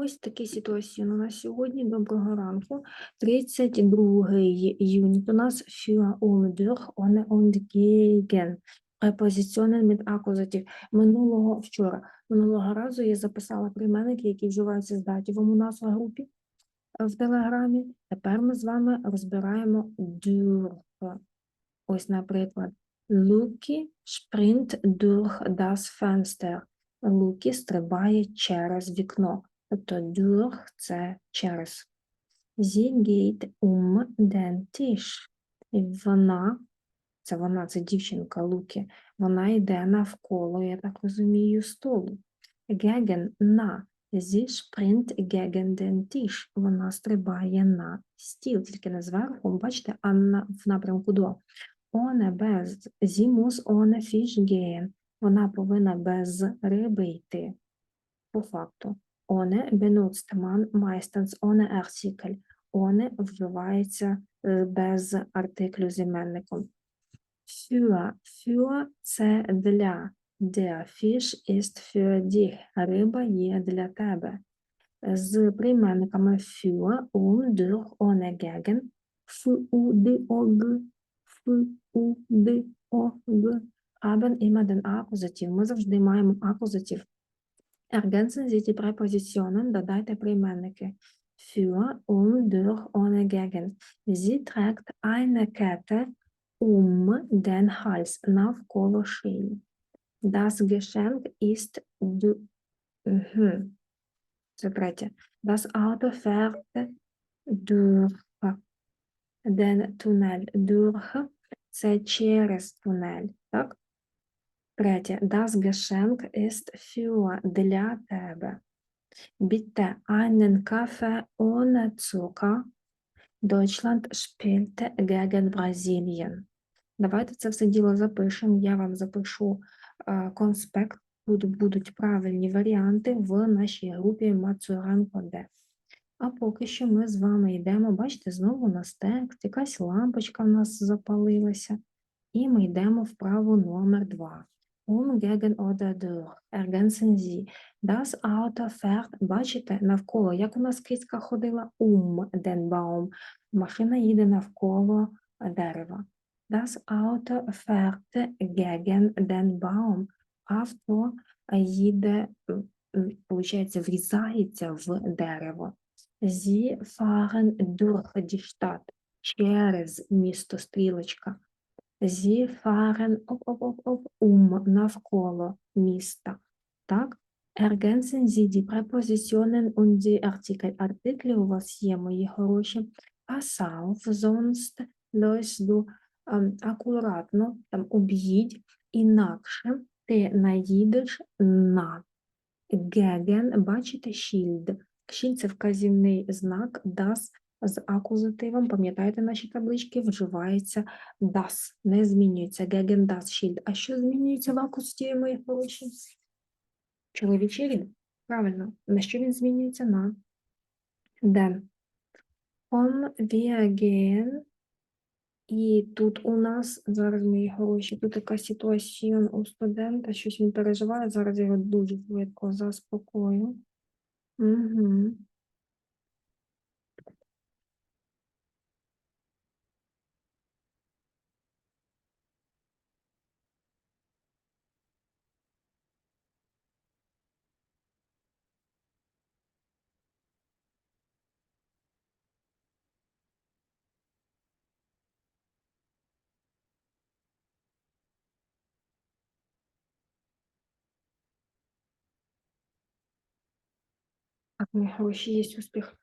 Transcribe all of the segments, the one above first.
Ось такий ситуаційно на сьогодні. Доброго ранку. 32 юніт у нас für und ohne und gegen. Препозиціонен mit акузатив. Минулого вчора. Минулого разу я записала прийменники, які вживаються з датівом у нас в групі е, в Телеграмі. Тепер ми з вами розбираємо durch. Ось, наприклад, Лукі springt durch das Fenster. Лукі стрибає через вікно. Тобто durch – це через. Sie geht um den Tisch. І вона, це вона, це дівчинка Луки, вона йде навколо, я так розумію, столу. Gegen – на. Sie springt gegen den Tisch. Вона стрибає на стіл, тільки не зверху, бачите, а на, в напрямку до. Ohne без. Sie muss ohne Fisch gehen. Вона повинна без риби йти. По факту. Ohne benutzt man meistens ohne Artikel. Ohne вживається е, без артиклю з іменником. Für, für – це для. Der Fisch ist für dich. Риба є для тебе. З прийменниками für, um, durch, ohne, gegen. Für, u, d, o, g. Für, u, d, o, g. Haben immer den акузатив. Ми завжди маємо акузатив. Ergänzen Sie die Präpositionen, додайте прийменники. Für, um, durch, ohne, gegen. Sie trägt eine Kette um den Hals, навколо шиї. Das Geschenk ist du... Мгм. Це третє. Das Auto fährt durch den Tunnel. Durch – це через тунель, так? Третє. Das Geschenk ist für для тебе. Bitte einen Kaffee ohne Zucker. Deutschland spielte gegen Brasilien. Давайте це все діло запишемо. Я вам запишу е, конспект. Будуть, правильні варіанти в нашій групі Мацуренко Д. А поки що ми з вами йдемо, бачите, знову у нас текст, якась лампочка в нас запалилася. І ми йдемо в праву номер 2. Um gegen oder durch. Ergänzen Sie. Das Auto fährt, бачите, навколо. Як у нас кицька ходила? Um den Baum. Машина їде навколо дерева. Das Auto fährt gegen den Baum. Авто їде, виходить, врізається в дерево. Sie fahren durch die Stadt. Через місто стрілочка. Sie fahren оп, оп, оп, оп, um, навколо міста. Так? Ergänzen Sie die Präpositionen und die Artikel. Артиклі у вас є, мої хороші. Pass auf, sonst läufst du акуратно, там, об'їдь, інакше ти наїдеш на. Gegen, бачите, shield. Shield – це вказівний знак, das з акузативом, пам'ятаєте, наші таблички, вживається das, не змінюється, gegen das Schild. А що змінюється в акузативі, мої хороші? Чоловічий рід. Правильно. На що він змінюється? На den. Wir gehen. І тут у нас, зараз мої хороші, тут така ситуація у студента, щось він переживає, зараз я його дуже швидко заспокою. Угу. Мої є успіх.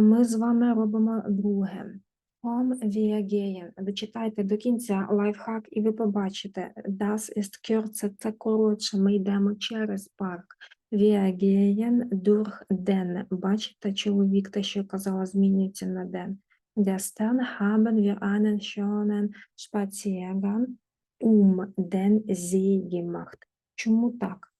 Ми з вами робимо друге. Om wir gehen. Дочитайте до кінця лайфхак, і ви побачите. Das ist kürzer, це коротше. Ми йдемо через парк. Wir gehen durch den. Бачите, чоловік, те, що я казала, змінюється на den. Gestern haben wir einen schönen Spaziergang um den See gemacht. Чому так?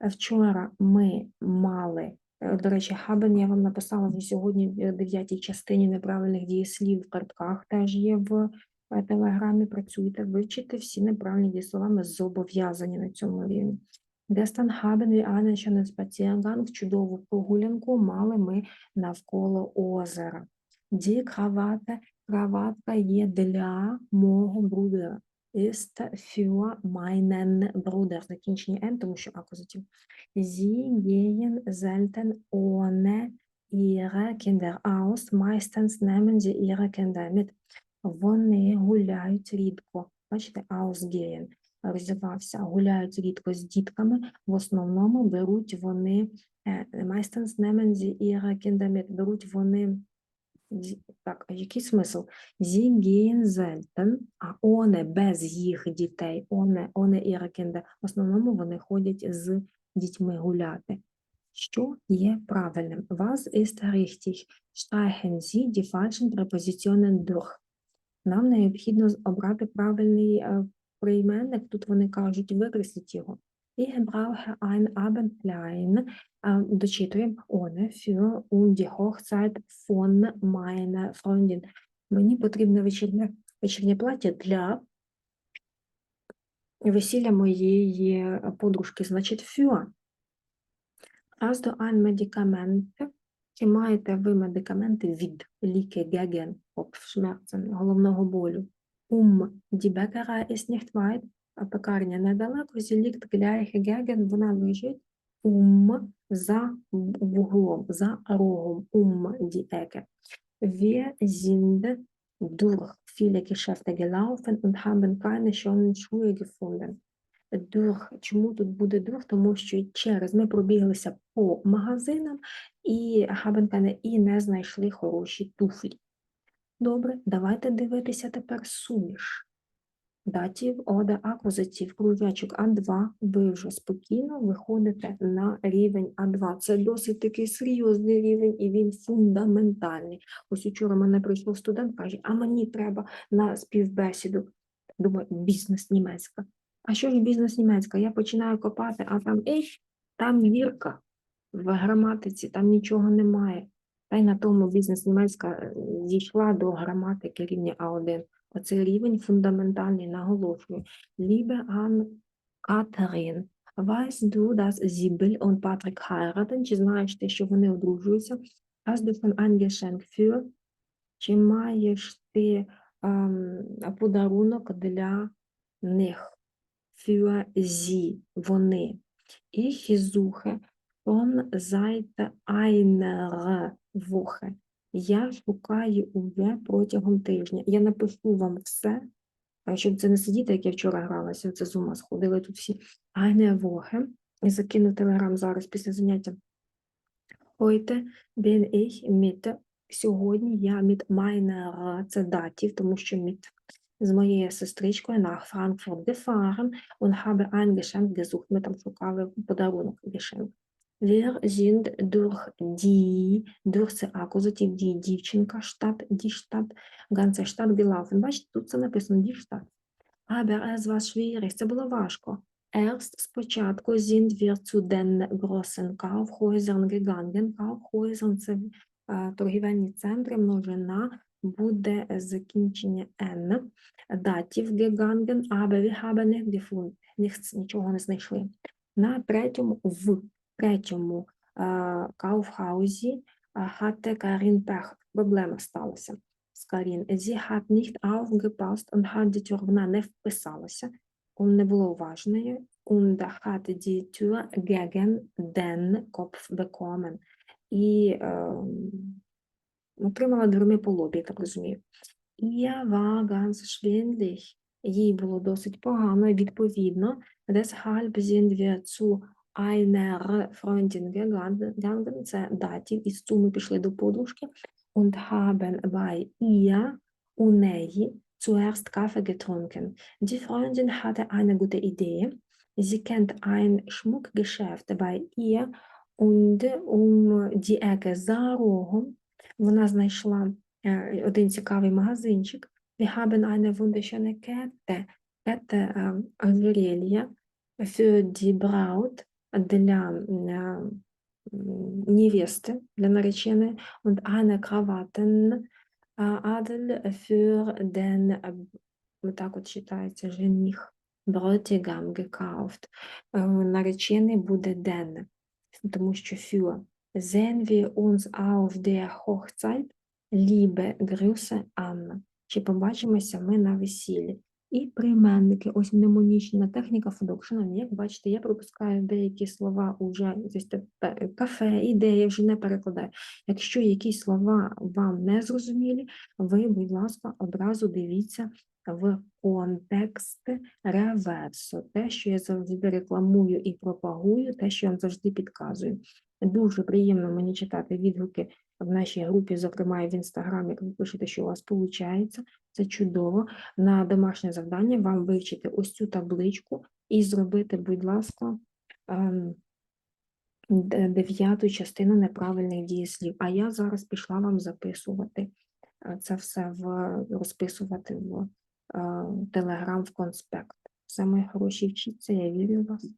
Вчора ми мали, е, до речі, хабен я вам написала вже сьогодні в дев'ятій частині неправильних дієслів в картках теж є в е, телеграмі. Працюйте, вивчите всі неправильні дієслова, ми зобов'язані на цьому рівні. Haben wir einen schönen Spaziergang, чудову прогулянку мали ми навколо озера. Krawatte, краватка є для мого брудера. Ist für meinen Bruder. Закінчення N, тому що акузатив. Sie gehen selten ohne ihre Kinder aus. Meistens nehmen sie ihre Kinder mit. Вони гуляють рідко. Бачите, ausgehen розвивався, гуляють рідко з дітками, в основному беруть вони е, meistens nehmen sie ihre Kinder mit, беруть вони так, який смисл? Sie а one без їх дітей, one ihre Kinder, в основному вони ходять з дітьми гуляти. Що є правильним? Was ist richtig? Streichen Sie die falschen. Нам необхідно обрати правильний е, прийменник. Тут вони кажуть, викресліть його. Ich brauche ein Abendkleid, е, дочитуємо ohne für um die Hochzeit von meiner Freundin. Мені потрібне вечірнє, вечірнє плаття для весілля моєї е, подружки, значить für. Hast du ein Medikament? Чи маєте ви медикаменти від ліки gegen Kopfschmerzen, головного болю? Um die Bäckerei ist nicht weit, пекарня недалеко, liegt gleich вона лежить um за вуглом, за рогом, die Ecke. Wir sind durch viele Geschäfte gelaufen und haben keine schönen Schuhe gefunden. Durch, чому тут буде durch? Тому що через ми пробіглися по магазинам і keine, і не знайшли хороші туфлі. Добре, давайте дивитися тепер суміш. Датів, ода, акузатив, кружечок А2, ви вже спокійно виходите на рівень А2. Це досить такий серйозний рівень і він фундаментальний. Ось учора мене прийшов студент, каже, а мені треба на співбесіду. Думаю, бізнес німецька. А що ж бізнес німецька? Я починаю копати, а там ей, там вірка в граматиці, там нічого немає. Та й на тому бізнес німецька е, дійшла до граматики рівня А1. Оцей рівень фундаментальний, наголошую. Liebe an Katharin, weißt du, dass Sibyl und Patrick heiraten? Чи знаєш ти, що вони одружуються? Hast du schon ein Geschenk für? Чи маєш ти ем, подарунок для них? Für sie, вони. Ich suche schon seit einer Woche. Я шукаю уже протягом тижня. Я напишу вам все, щоб це не сидіти, як я вчора гралася, це з ума сходили тут всі. Eine Woche. І закину телеграм зараз після заняття. Heute bin ich mit. Сьогодні я mit meiner, це датів, тому що mit з моєю сестричкою nach Frankfurt gefahren und habe ein Geschenk gesucht. Ми там шукали подарунок Geschenk. Wir sind durch die, durch це акузатив, die дівчинка, Stadt, die Stadt, ganze Stadt gelaufen. Бачите, тут це написано die Stadt. Aber es war schwierig, це було важко. Erst спочатку sind wir zu den großen Kaufhäusern gegangen. Kaufhäusern – це е, торгівельні центри, множина, буде закінчення N. Датів gegangen, aber wir haben nicht gefunden. Nichts, нічого не знайшли. На третьому, в третьому е, е, hatte Karin Pech. Проблема сталася з Карін. Sie hat nicht aufgepasst und hat die Tür, вона не вписалася, не було уважною. Und hat die Tür gegen den Kopf bekommen. І е, отримала дверми по лобі, я так розумію. Ihr war ganz schwindlig. Їй було досить погано, відповідно, deshalb sind wir zu einer Freundin gegangen, це датів, із цю ми пішли до подружки, und haben bei ihr, у неї, zuerst Kaffee getrunken. Die Freundin hatte eine gute Idee. Sie kennt ein Schmuckgeschäft bei ihr und um die Ecke за рогом вона знайшла е, один цікавий магазинчик. Wir haben eine wunderschöne Kette, Kette äh, ожерелья für die Braut для м, невести, для нареченої und eine Krawatten Adel für den, вот так от читається, жених. Bräutigam gekauft. Наречений буде денне, тому що für. Sehen wir uns auf der Hochzeit? Liebe Grüße, Анна. Чи побачимося ми на весіллі? І прийменники, ось мнемонічна техніка Фодокшина. Як бачите, я пропускаю деякі слова уже кафе, ідеї вже не перекладаю. Якщо якісь слова вам не зрозумілі, ви, будь ласка, одразу дивіться в контекст реверсу, те, що я завжди рекламую і пропагую, те, що я вам завжди підказую. Дуже приємно мені читати відгуки в нашій групі, зокрема і в інстаграмі, як ви пишете, що у вас виходить. Це чудово. На домашнє завдання вам вивчити ось цю табличку і зробити, будь ласка, ем, дев'яту частину неправильних дієслів. А я зараз пішла вам записувати е, це все в розписувати в Телеграм в конспект. Все, мої хороші, вчіться, я вірю в вас.